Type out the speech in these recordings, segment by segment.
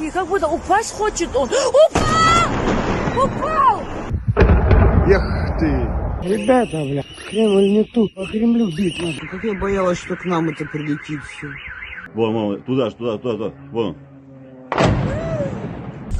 И как будто упасть хочет он. Упал! Упал! Эх ты! Ребята, бля, Кремль не тут, по Кремлю бить надо. Как я боялась, что к нам это прилетит все. Вон, вон, туда, туда, туда, туда. Вон.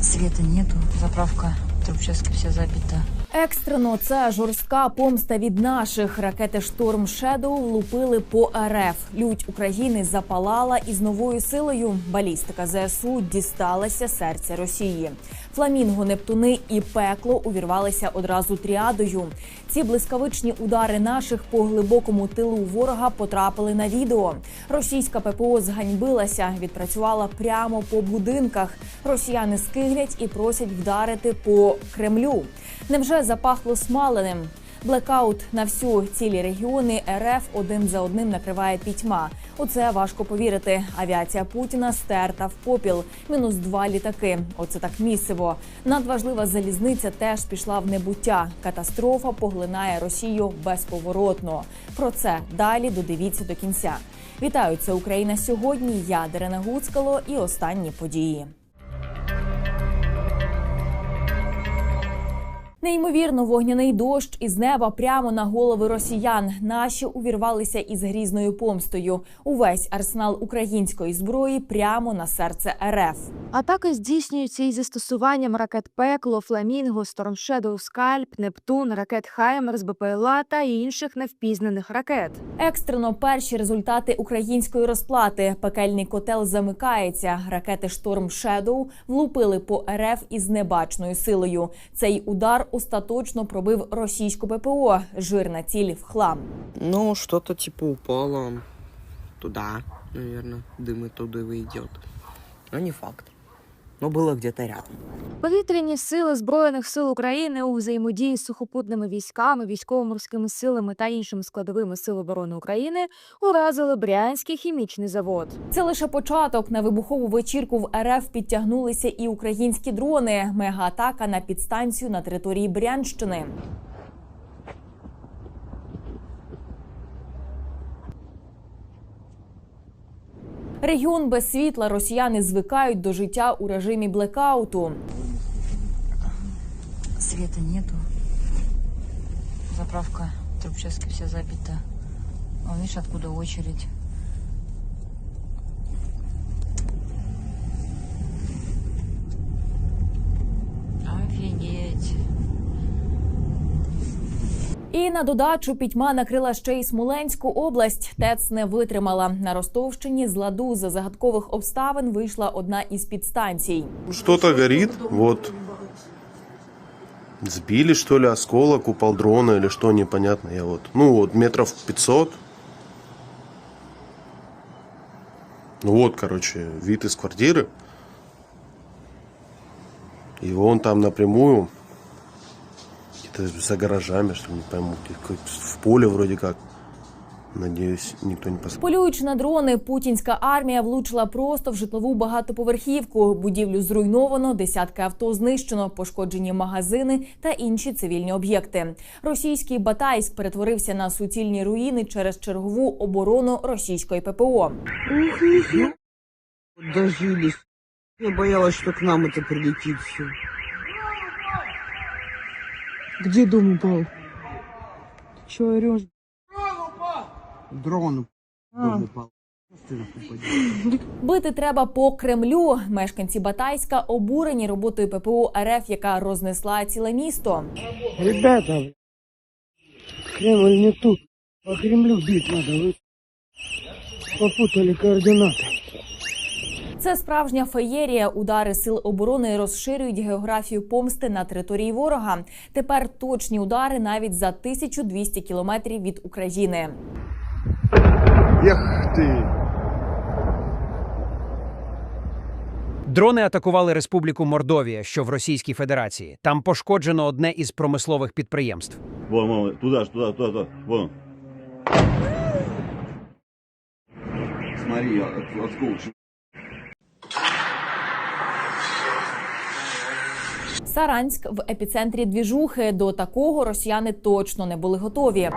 Света нету, заправка Трубчевской вся забита. Екстрено це жорстка помста від наших. Ракети Шторм Шедоу влупили по РФ. Лють України запалала і з новою силою. Балістика ЗСУ дісталася серця Росії. Фламінго, Нептуни і пекло увірвалися одразу тріадою. Ці блискавичні удари наших по глибокому тилу ворога потрапили на відео. Російська ППО зганьбилася, відпрацювала прямо по будинках. Росіяни скиглять і просять вдарити по Кремлю. Невже запахло смаленим? Блекаут на всю цілі регіони РФ один за одним накриває пітьма. У це важко повірити. Авіація Путіна стерта в попіл. Мінус два літаки. Оце так місиво. Надважлива залізниця теж пішла в небуття. Катастрофа поглинає Росію безповоротно. Про це далі додивіться до кінця. Вітаю, це Україна сьогодні. Я Дарина Гуцкало і останні події. Неймовірно, вогняний дощ із неба прямо на голови росіян. Наші увірвалися із грізною помстою. Увесь арсенал української зброї прямо на серце РФ. Атаки здійснюються із застосуванням ракет Пекло, Фламінго, Стормшедоу, Скальп, Нептун, ракет Хаймерс, БПЛА та інших невпізнаних ракет. Екстрено перші результати української розплати. Пекельний котел замикається. Ракети Шторм Шедоу влупили по РФ із небачною силою. Цей удар остаточно пробив російську ППО. Жирна ціль в хлам. Ну, щось, типу упало туда, мабуть, дими туди вийде. Ну не факт. Но было где-то рядом. Повітряні сили Збройних сил України у взаємодії з сухопутними військами, військово-морськими силами та іншими складовими сил оборони України уразили Брянський хімічний завод. Це лише початок. На вибухову вечірку в РФ підтягнулися і українські дрони. Мегаатака на підстанцію на території Брянщини. Регіон без світла росіяни звикають до життя у режимі блекауту. Света нету, заправка Трубчевской вся забита. вони видишь, откуда очередь. І на додачу пітьма накрила ще й Смоленську область. ТЕЦ не витримала. На Ростовщині з ладу за загадкових обставин вийшла одна із підстанцій. Что-то горит, вот. Сбили, что ли, осколок, упал дрона или что, непонятно. Я вот, ну вот, метров 500. Ну вот, короче, вид из квартиры. И он там напрямую, где-то за гаражами, что не пойму, в поле вроде как. Надеюсь, никто не посмотрит. Полюючи на дрони, путінська армія влучила просто в житлову багатоповерхівку. Будівлю зруйновано, десятки авто знищено, пошкоджені магазини та інші цивільні об'єкти. Російський Батайськ перетворився на суцільні руїни через чергову оборону російської ППО. Дожились. Я боялась, что к нам это прилетит все. Где дом упал? Ты чё орёшь? Дрон упал. Дом упал. Что ты нахуй поделаешь? Бити треба по Кремлю. Мешканці Батайська обурені роботою ППО РФ, яка рознесла ціле місто. Ребята, бля, Кремль не тут, по Кремлю бить надо. Вы попутали координаты. Це справжня феєрія. Удари сил оборони розширюють географію помсти на території ворога. Тепер точні удари навіть за 1200 кілометрів від України. Эх ты! Дрони атакували Республіку Мордовія, що в Російській Федерації. Там пошкоджено одне із промислових підприємств. Вон, вон, туда, ж, туда, туда, туда. Вон. Смотри, осколок. Саранськ в епіцентрі двіжухи. До такого росіяни точно не були готові.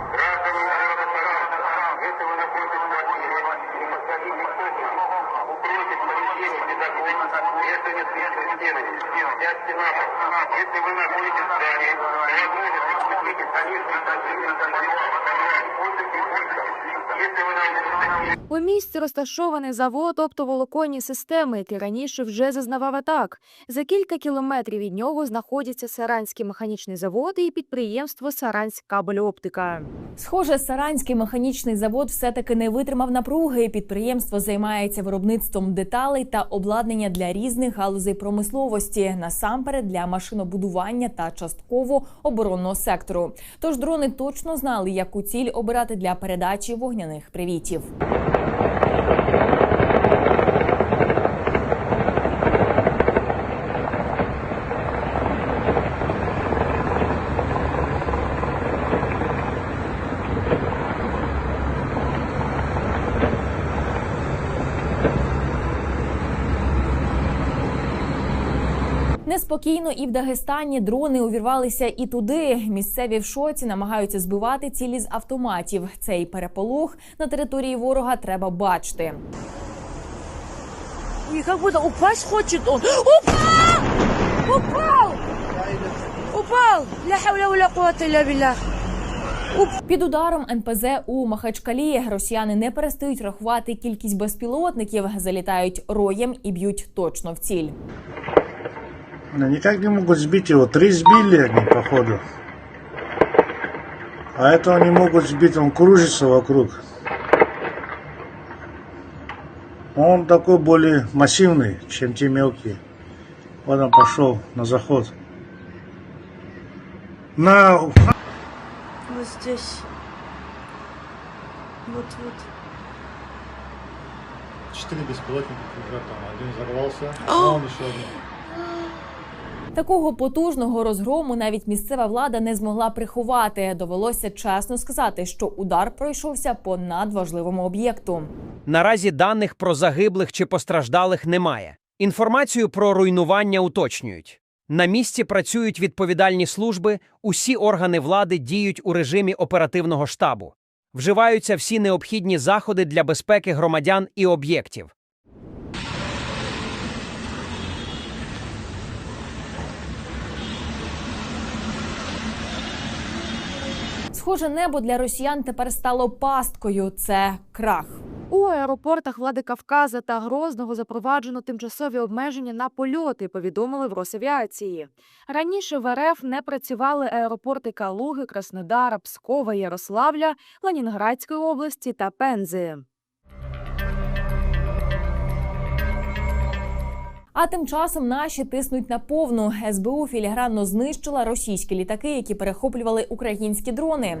Розташований завод оптоволоконні системи, який раніше вже зазнавав атак. За кілька кілометрів від нього знаходяться Саранський механічний завод і підприємство Саранськ кабельоптика. Схоже, Саранський механічний завод все-таки не витримав напруги. Підприємство займається виробництвом деталей та обладнання для різних галузей промисловості, насамперед для машинобудування та частково оборонного сектору. Тож дрони точно знали, яку ціль обирати для передачі вогняних привітів. Неспокійно і в Дагестані дрони увірвалися і туди. Місцеві в шоці намагаються збивати цілі з автоматів. Цей переполох на території ворога треба бачити. И как будто упасть хочет он. Упал! Упал! Упал! Ля. Під ударом НПЗ у Махачкалі росіяни не перестають рахувати кількість безпілотників, залітають роєм і б'ють точно в ціль. Никак не могут сбить его. Три сбили они, походу. А этого не могут сбить, он кружится вокруг. Он такой более массивный, чем те мелкие. Вот он пошел на заход. На Вот здесь. Вот, вот. четыре беспилотника там один взорвался, а он еще один. Такого потужного розгрому навіть місцева влада не змогла приховати. Довелося чесно сказати, що удар пройшовся по надважливому об'єкту. Наразі даних про загиблих чи постраждалих немає. Інформацію про руйнування уточнюють. На місці працюють відповідальні служби, усі органи влади діють у режимі оперативного штабу. Вживаються всі необхідні заходи для безпеки громадян і об'єктів. Схоже, небо для росіян тепер стало пасткою. Це крах. У аеропортах влади Кавказа та Грозного запроваджено тимчасові обмеження на польоти, повідомили в Росавіації. Раніше в РФ не працювали аеропорти Калуги, Краснодара, Пскова, Ярославля, Ленінградської області та Пензи. А тим часом наші тиснуть на повну. СБУ філігранно знищила російські літаки, які перехоплювали українські дрони.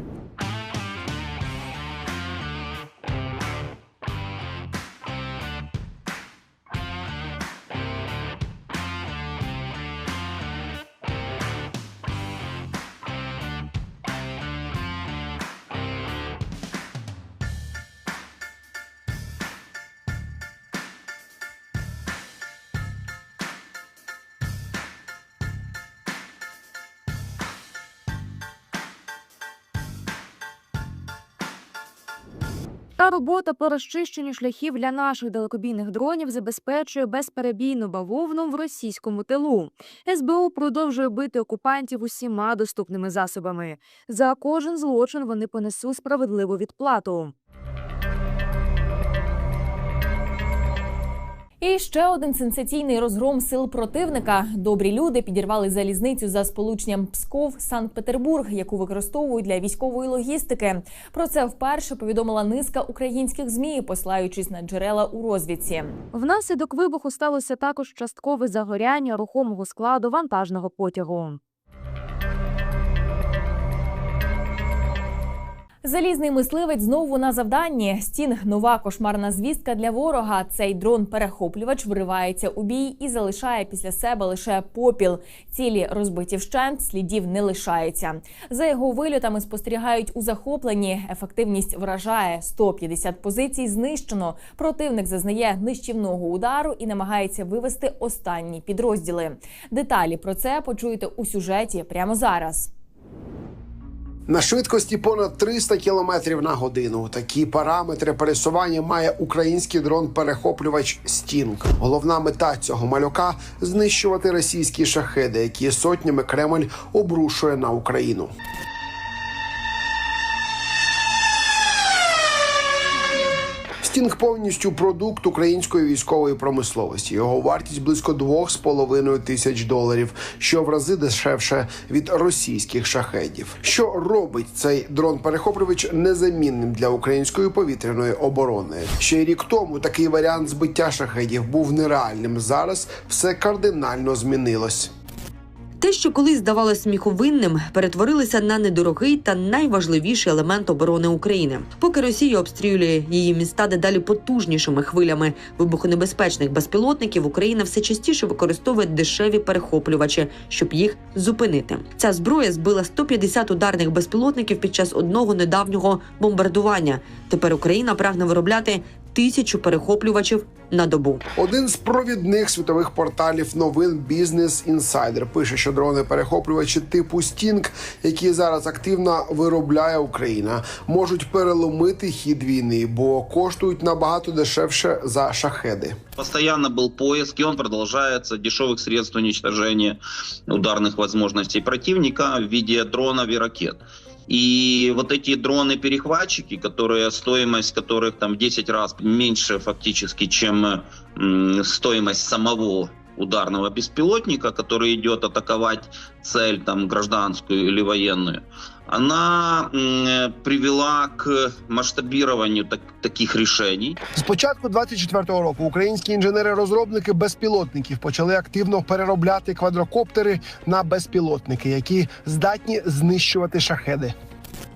Та робота по розчищенню шляхів для наших далекобійних дронів забезпечує безперебійну бавовну в російському тилу. СБУ продовжує бити окупантів усіма доступними засобами. За кожен злочин вони понесуть справедливу відплату. І ще один сенсаційний розгром сил противника. Добрі люди підірвали залізницю за сполученням Псков Санкт-Петербург, яку використовують для військової логістики. Про це вперше повідомила низка українських змі, послаючись на джерела у розвідці. Внаслідок вибуху сталося також часткове загоряння рухомого складу вантажного потягу. Залізний мисливець знову на завданні. Стінг нова кошмарна звістка для ворога. Цей дрон-перехоплювач вривається у бій і залишає після себе лише попіл. Цілі розбиті вщент, слідів не лишається. За його вильотами спостерігають у захопленні. Ефективність вражає 150 позицій. Знищено. Противник зазнає нищівного удару і намагається вивести останні підрозділи. Деталі про це почуєте у сюжеті прямо зараз. На швидкості понад 300 км на годину. Такі параметри пересування має український дрон-перехоплювач Стінг. Головна мета цього малюка знищувати російські шахеди, які сотнями Кремль обрушує на Україну. Стінг повністю продукт української військової промисловості. Його вартість близько 2,5 тисяч доларів, що в рази дешевше від російських шахедів. Що робить цей дрон-перехоплювач незамінним для української повітряної оборони? Ще рік тому такий варіант збиття шахедів був нереальним. Зараз все кардинально змінилось. Те, що колись здавалось сміховинним, перетворилося на недорогий та найважливіший елемент оборони України. Поки Росія обстрілює її міста дедалі потужнішими хвилями вибухонебезпечних безпілотників, Україна все частіше використовує дешеві перехоплювачі, щоб їх зупинити. Ця зброя збила 150 ударних безпілотників під час одного недавнього бомбардування. Тепер Україна прагне виробляти тисячу перехоплювачів на добу. Один з провідних світових порталів новин Business Insider пише, що дрони-перехоплювачі типу Стінг, які зараз активно виробляє Україна, можуть переломити хід війни, бо коштують набагато дешевше за шахеди. Постоянно был поиск, и он продолжается дешевых средств уничтожения ударных возможностей противника в виде дронов и ракет. И вот эти дроны-перехватчики, которые стоимость которых там в 10 раз меньше фактически, чем стоимость самого ударного беспилотника, который идет атаковать цель там гражданскую или военную, она м, привела к масштабированию так- таких решений. З початку 24-го року українські інженери-розробники безпілотників почали активно переробляти квадрокоптери на безпілотники, які здатні знищувати шахеди.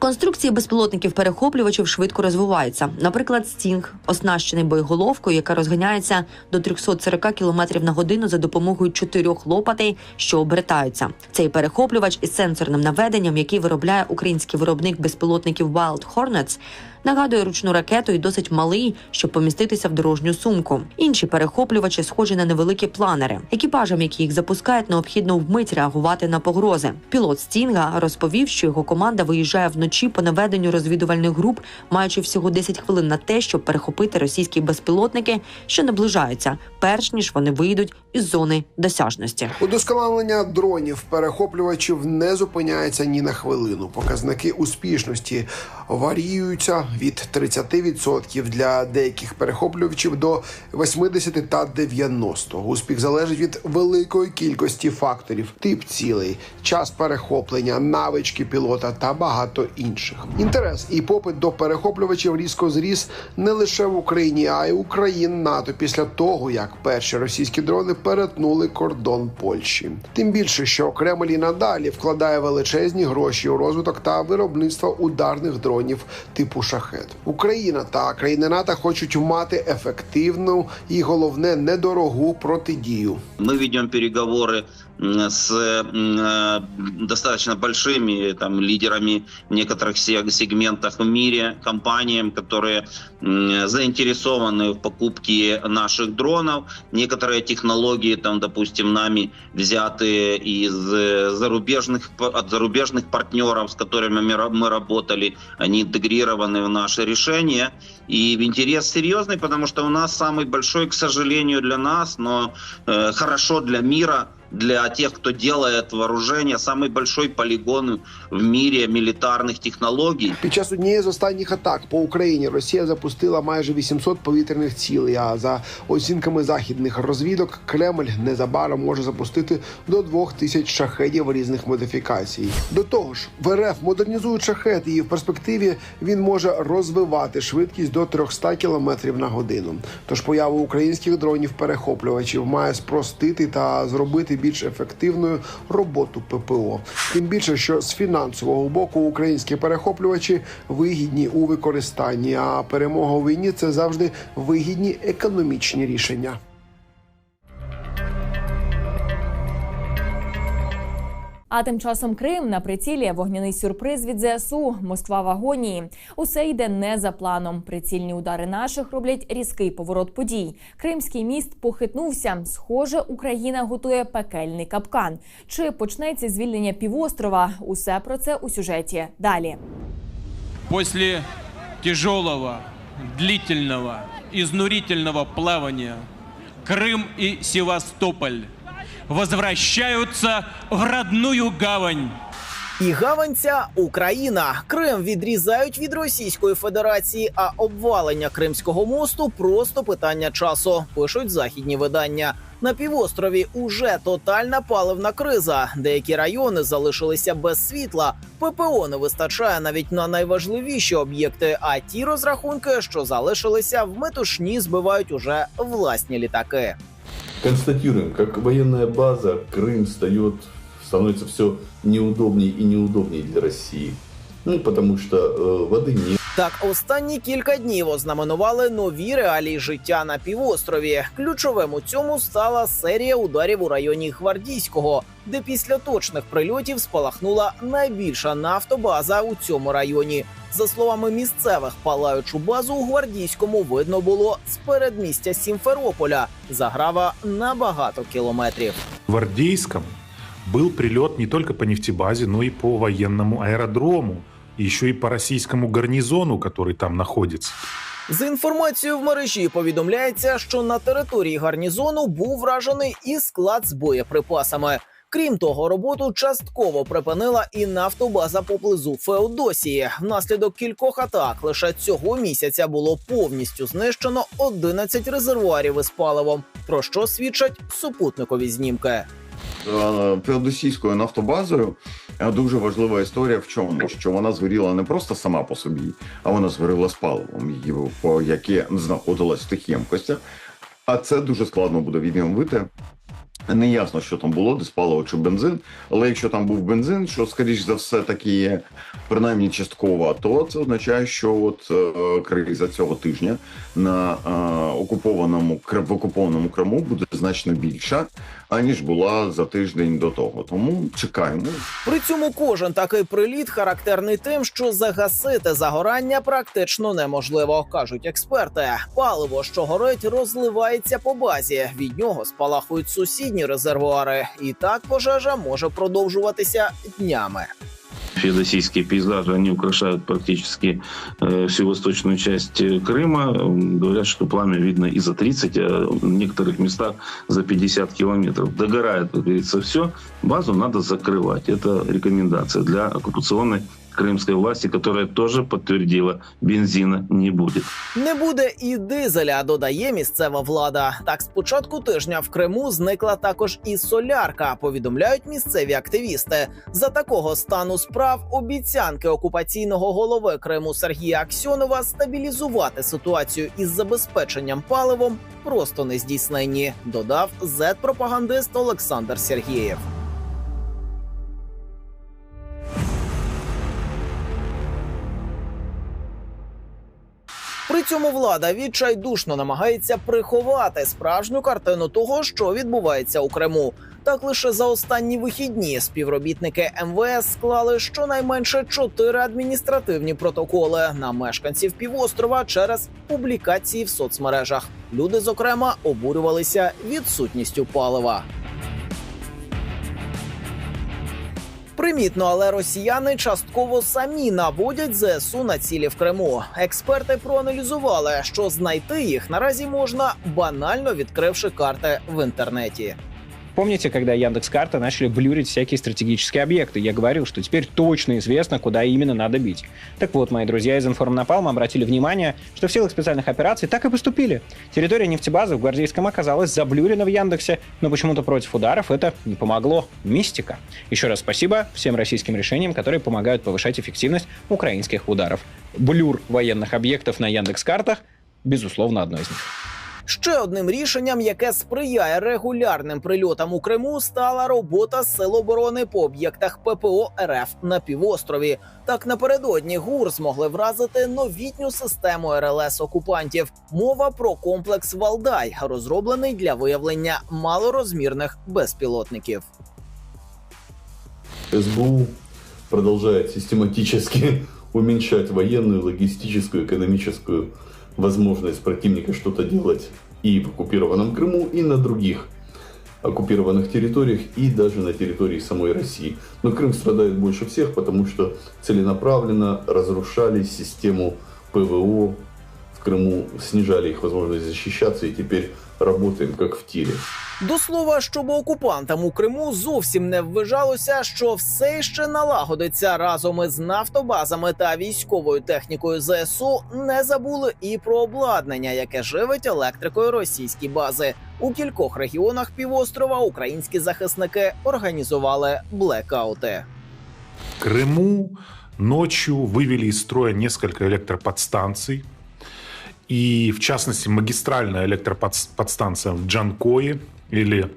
Конструкції безпілотників перехоплювачів швидко розвиваються. Наприклад, Стінг оснащений боєголовкою, яка розганяється до 340 км на годину за допомогою чотирьох лопатей, що обертаються. Цей перехоплювач із сенсорним наведенням, який виробляє український виробник безпілотників Wild Hornets, нагадує ручну ракету і досить малий, щоб поміститися в дорожню сумку. Інші перехоплювачі схожі на невеликі планери. Екіпажам, які їх запускають, необхідно вмить реагувати на погрози. Пілот Стінга розповів, що його команда виїжджає вночі по наведенню розвідувальних груп, маючи всього 10 хвилин на те, щоб перехопити російські безпілотники, що наближаються, перш ніж вони вийдуть із зони досяжності. Удосконалення дронів перехоплювачів не зупиняється ні на хвилину. Показники успішності варіюються від 30% для деяких перехоплювачів до 80 та 90. Успіх залежить від великої кількості факторів: тип цілей, час перехоплення, навички пілота та багато інших. Інтерес і попит до перехоплювачів різко зріс не лише в Україні, а й у країн НАТО після того, як перші російські дрони перетнули кордон Польщі. Тим більше, що Кремль і надалі вкладає величезні гроші у розвиток та виробництво ударних дронів типу шахет. Україна та країни НАТО хочуть мати ефективну і головне недорогу протидію. Ми ведем переговоры м, с э, достаточно большими там, лидерами в некоторых се- сегментах в мире, компаниям, которые заинтересованы в покупке наших дронов. Некоторые технологии, там, допустим, нами взяты из э, зарубежных, от зарубежных партнеров, с которыми мы, ра- мы работали, они интегрированы в наше решение. И интерес серьезный, потому что у нас самый большой, к сожалению, для нас, но э, хорошо для мира, для тех, кто делает вооружение, самый большой полигон в мире милитарных технологий. Під час однієї з останніх атак по Україні Росія запустила майже 800 повітряних цілей. А за оцінками західних розвідок, Кремль незабаром може запустити до 2000 шахедів різних модифікацій. До того ж, в РФ модернізують шахет, і в перспективі він може розвивати швидкість до 300 км на годину. Тож поява українських дронів перехоплювачів має спростити та зробити більш ефективною роботу ППО. Тим більше, що з фінансового боку українські перехоплювачі вигідні у використанні, а перемога у війні це завжди вигідні економічні рішення. А тим часом Крим на прицілі вогняний сюрприз від ЗСУ. Москва в агонії. Усе йде не за планом. Прицільні удари наших роблять різкий поворот подій. Кримський міст похитнувся. Схоже, Україна готує пекельний капкан. Чи почнеться звільнення півострова? Усе про це у сюжеті. Далі. После тяжелого, длительного, изнурительного плавания Крым и Севастополь возвращаются в родную гавань. І гавань ця Україна. Крим відрізають від Російської Федерації, а обвалення Кримського мосту просто питання часу. Пишуть західні видання. На півострові уже тотальна паливна криза. Деякі райони залишилися без світла. ППО не вистачає навіть на найважливіші об'єкти. А ті розрахунки, що залишилися, в метушні збивають уже власні літаки Констатируем, как военная база Крым встает, становится все неудобнее и неудобнее для России. Ну, потому что э, воды нет. Так, останні кілька днів ознаменували нові реалії життя на півострові. Ключовим у цьому стала серія ударів у районі Гвардійського, де після точних прильотів спалахнула найбільша нафтобаза у цьому районі. За словами місцевих, палаючу базу у Гвардійському видно було з передмістя Сімферополя. Заграва на багато кілометрів. В Гвардейском был прилет не только по нефтебазе, но и по военному аэродрому, и еще и по российскому гарнизону, который там находится. За інформацією в мережі повідомляється, що на території гарнізону був вражений і склад з боєприпасами. Крім того, роботу частково припинила і нафтобаза поблизу Феодосії. Внаслідок кількох атак лише цього місяця було повністю знищено 11 резервуарів із паливом, про що свідчать супутникові знімки. Е, Феодосійською нафтобазою е, дуже важлива історія в чому, що вона згоріла не просто сама по собі, а вона згоріла з паливом, по- яке знаходилось в тих ємкостях. А це дуже складно буде відновити. Не ясно, що там було, десь паливо чи бензин. Але якщо там був бензин, що скоріш за все таки є принаймні частково, то це означає, що от е, криза цього тижня на е, окупованому в окупованому Криму буде значно більша, аніж була за тиждень до того. Тому чекаємо. При цьому кожен такий приліт характерний тим, що загасити загорання практично неможливо, кажуть експерти. Паливо, що горить, розливається по базі. Від нього спалахують сусідні резервуари, і так пожежа може продовжуватися днями Феодосийские пейзажи, они украшают практически э, всю восточную часть э, Крыма. М, Говорят, что пламя видно и за 30, а в некоторых местах за 50 километров. Догорает, как говорится, все. Базу надо закрывать. Это рекомендация для оккупационной крымской власти, которая тоже подтвердила, бензина не будет. Не буде і дизеля, додає місцева влада. Так, з початку тижня в Криму зникла також і солярка. Повідомляють місцеві активісти. За такого стану справ обіцянки окупаційного голови Криму Сергія Аксьонова стабілізувати ситуацію із забезпеченням паливом просто не здійсненні. Додав зет-пропагандист Олександр Сергієв. Цьому влада відчайдушно намагається приховати справжню картину того, що відбувається у Криму. Так лише за останні вихідні співробітники МВС склали щонайменше чотири адміністративні протоколи на мешканців півострова через публікації в соцмережах. Люди, зокрема, обурювалися відсутністю палива. Примітно, але росіяни частково самі наводять ЗСУ на цілі в Криму. Експерти проаналізували, що знайти їх наразі можна банально відкривши карти в інтернеті. Помните, когда Яндекс.Карты начали блюрить всякие стратегические объекты? Я говорил, что теперь точно известно, куда именно надо бить. Так вот, мои друзья из Информнапалма обратили внимание, что в силах специальных операций так и поступили. Территория нефтебазы в Гвардейском оказалась заблюрена в Яндексе, но почему-то против ударов это не помогло. Мистика. Еще раз спасибо всем российским решениям, которые помогают повышать эффективность украинских ударов. Блюр военных объектов на Яндекс.Картах, безусловно, одно из них. Ще одним рішенням, яке сприяє регулярним прильотам у Криму, стала робота Сил оборони по об'єктах ППО РФ на півострові. Так напередодні ГУР змогли вразити новітню систему РЛС окупантів. Мова про комплекс Валдай, розроблений для виявлення малорозмірних безпілотників. СБУ продолжает систематически уменьшать военную, логистическую, экономическую возможность противника что-то делать и в оккупированном Крыму, и на других оккупированных территориях, и даже на территории самой России. Но Крым страдает больше всех, потому что целенаправленно разрушали систему ПВО в Крыму, снижали их возможность защищаться, и теперь работаем как в тире. До слова, щоб окупантам у Криму зовсім не ввижалося, що все ще налагодиться разом із нафтобазами та військовою технікою ЗСУ, не забули і про обладнання, яке живить електрикою російські бази. У кількох регіонах півострова українські захисники організували блекаути. В Крыму ночью вывели из строя несколько электроподстанций. И, в частности, магистральная электроподстанция в Джанкое или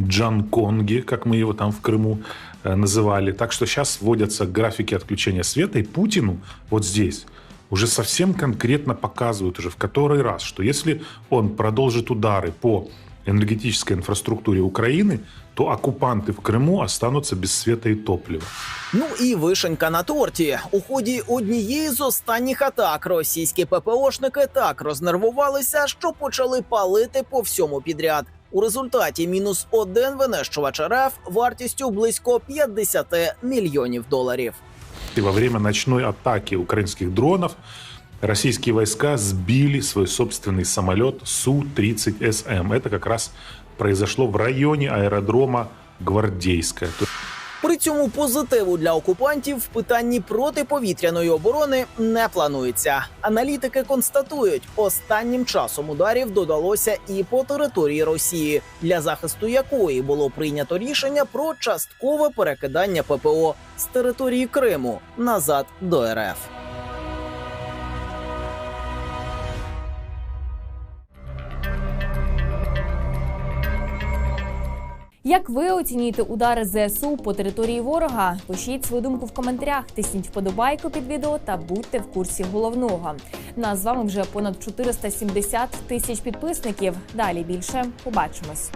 Джанконге, как мы его там в Крыму э, называли. Так что сейчас вводятся графики отключения света, и Путину вот здесь уже совсем конкретно показывают уже в который раз, что если он продолжит удары по энергетической инфраструктуре Украины, то оккупанты в Криму останутся без света і топлива. Ну і вишенька на торті. У ході однієї з останніх атак російські ППОшники так рознервувалися, що почали палити по всьому підряд. У результаті мінус один винищувач РФ вартістю близько 50 мільйонів доларів. И во время ночной атаки украинских дронов российские войска сбили свой собственный самолет Су-30СМ. Это как раз произошло в районе аэродрома Гвардейская. При цьому позитиву для окупантів в питанні протиповітряної оборони не планується. Аналітики констатують, останнім часом ударів додалося і по території Росії, для захисту якої було прийнято рішення про часткове перекидання ППО з території Криму назад до РФ. Як ви оцінюєте удари ЗСУ по території ворога? Пишіть свою думку в коментарях, тисніть вподобайку під відео та будьте в курсі головного. Нас з вами вже понад 470 тисяч підписників. Далі більше побачимось.